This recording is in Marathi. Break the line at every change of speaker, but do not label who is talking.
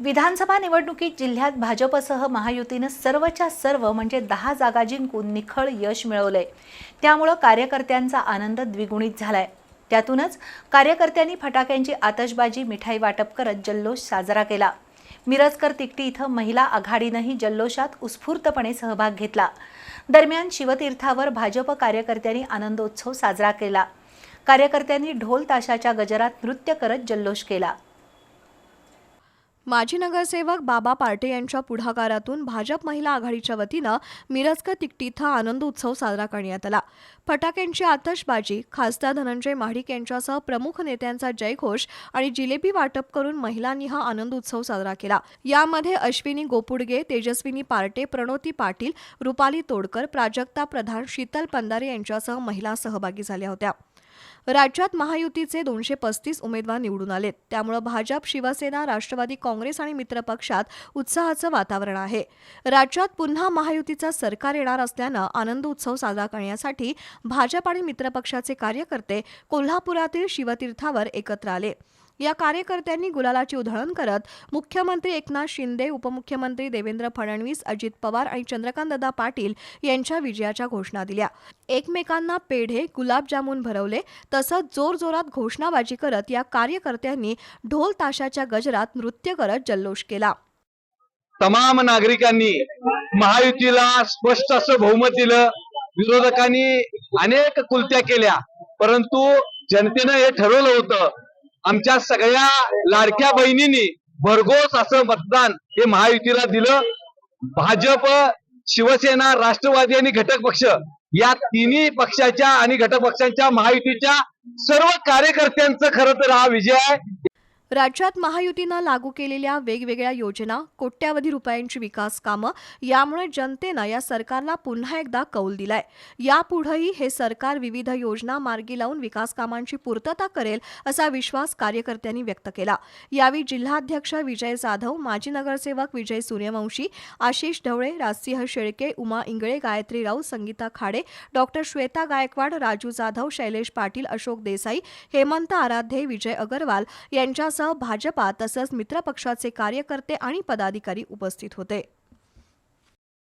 विधानसभा निवडणुकीत जिल्ह्यात भाजपसह महायुतीनं सर्वच्या सर्व म्हणजे दहा जागा जिंकून निखळ यश मिळवलंय. त्यामुळं कार्यकर्त्यांचा आनंद द्विगुणित झालाय. त्यातूनच कार्यकर्त्यांनी फटाक्यांची आतषबाजी मिठाई वाटप करत जल्लोष साजरा केला. मिरजकर तिकटी इथं महिला आघाडीनंही जल्लोषात उत्स्फूर्तपणे सहभाग घेतला. दरम्यान शिवतीर्थावर भाजप कार्यकर्त्यांनी आनंदोत्सव साजरा केला. कार्यकर्त्यांनी ढोल ताशाच्या गजरात नृत्य करत जल्लोष केला.
माजी नगरसेवक बाबा पार्टे यांच्या पुढाकारातून भाजप महिला आघाडीच्या वतीनं मिरजकर तिकटी इथं आनंद उत्सव साजरा करण्यात आला. फटाक्यांची आतषबाजी खासदार धनंजय महाडिक यांच्यासह प्रमुख नेत्यांचा जयघोष आणि जिलेबी वाटप करून महिलांनी हा आनंद उत्सव साजरा केला. यामध्ये अश्विनी गोपुडगे तेजस्विनी पार्टे प्रणोती पाटील रुपाली तोडकर प्राजक्ता प्रधान शीतल पंदारे यांच्यासह महिला सहभागी झाल्या होत्या. राज्यात महायुतीचे दोनशे पस्तीस उमेदवार निवडून आलेत. त्यामुळे भाजप शिवसेना राष्ट्रवादी काँग्रेस आणि मित्रपक्षात उत्साहाचं वातावरण आहे. राज्यात पुन्हा महायुतीचं सरकार येणार असल्यानं आनंद उत्सव साजरा करण्यासाठी भाजप आणि मित्रपक्षाचे कार्यकर्ते कोल्हापुरातील शिवतीर्थावर एकत्र आले. या कार्यकर्त्यांनी गुलालाची उधळण करत मुख्यमंत्री एकनाथ शिंदे उपमुख्यमंत्री देवेंद्र फडणवीस अजित पवार आणि चंद्रकांतदा पाटील यांच्या विजयाच्या घोषणा दिल्या. एकमेकांना पेढे गुलाबजामुन भरवले तसंच जोरजोरात घोषणाबाजी करत या कार्यकर्त्यांनी ढोल ताशाच्या गजरात नृत्य करत जल्लोष केला.
तमाम नागरिकांनी महायुतीला स्पष्ट असं बहुमत दिलं. विरोधकांनी अनेक कुलत्या केल्या परंतु जनतेनं हे ठरवलं होतं आमच्या सगळ्या लाडक्या बहिणींनी भरघोस असं मतदान हे महायुतीला दिलं. भाजप शिवसेना राष्ट्रवादी आणि घटक पक्ष या तिन्ही पक्षाच्या आणि घटक पक्षांच्या महायुतीच्या सर्व कार्यकर्त्यांचं खरं तर हा विजय आहे.
राज्यात महायुतीनं लागू केलेल्या वेगवेगळ्या योजना कोट्यावधी रुपयांची विकास कामं यामुळे जनतेनं या सरकारला पुन्हा एकदा कौल दिलाय. यापुढेही हे सरकार विविध योजना मार्गी लावून विकास कामांची पूर्तता करेल असा विश्वास कार्यकर्त्यांनी व्यक्त केला. यावेळी जिल्हाध्यक्ष विजय जाधव माजी नगरसेवक विजय सूर्यवंशी आशिष ढवळे राजसिंह शेळके उमा इंगळे गायत्री राऊत संगीता खाडे डॉक्टर श्वेता गायकवाड राजू जाधव शैलेश पाटील अशोक देसाई हेमंत आराध्ये विजय अगरवाल यांच्या यांच्यासह भाजपा तसंच मित्रपक्षाचे कार्यकर्ते आणि पदाधिकारी उपस्थित होते.